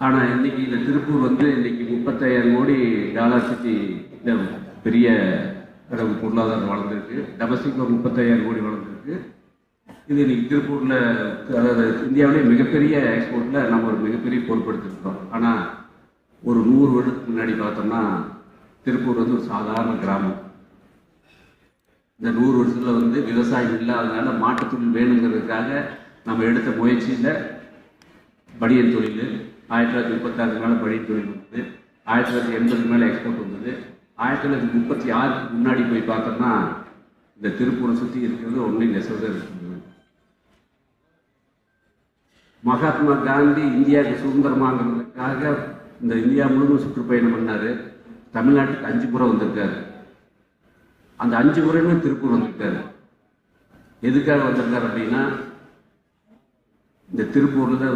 ஆனால் இன்னைக்கு இந்த திருப்பூர் வந்து இன்னைக்கு முப்பத்தாயிரம் கோடி டாலர் சிட்டி இந்த பெரிய அளவு பொருளாதாரம் வளர்ந்துருக்கு. டொமஸ்டிக் முப்பத்தாயிரம் கோடி வளர்ந்துருக்கு. இது இன்னைக்கு திருப்பூரில் அதாவது இந்தியாவிலே மிகப்பெரிய எக்ஸ்போர்ட்டில் நம்ம ஒரு மிகப்பெரிய பொறுப்படுத்திருக்கோம் ஆனால் ஒரு நூறு வருடத்துக்கு முன்னாடி பார்த்தோம்னா திருப்பூர் வந்து ஒரு சாதாரண கிராமம். இந்த நூறு வருஷத்தில் வந்து விவசாயம் இல்லாதனால மாட்டுத் வேணுங்கிறதுக்காக நம்ம எடுத்த முயற்சியில் பனியன் தொழில் ஆயிரத்தி தொள்ளாயிரத்தி முப்பத்தாறுக்கு மேலே பனியன் தொழில் வந்தது. ஆயிரத்தி தொள்ளாயிரத்தி எண்பதுக்கு மேலே எக்ஸ்போர்ட் வந்தது. ஆயிரத்தி தொள்ளாயிரத்தி முப்பத்தி ஆறுக்கு முன்னாடி போய் பார்த்தோம்னா இந்த திருப்பூரை சுற்றி இருக்கிறது ஒன்றும் நெசவுதான் இருக்குது. மகாத்மா காந்தி இந்தியாவுக்கு சுதந்திரமாங்கிறதுக்காக இந்த இந்தியா முழுவதும் சுற்றுப்பயணம் பண்ணார். தமிழ்நாட்டுக்கு அஞ்சு முறை வந்திருக்காரு. அந்த அஞ்சு முறையுமே திருப்பூர் வந்திருக்காரு. எதுக்காக வந்திருக்காரு அப்படின்னா இந்த திருப்பூரில் தான்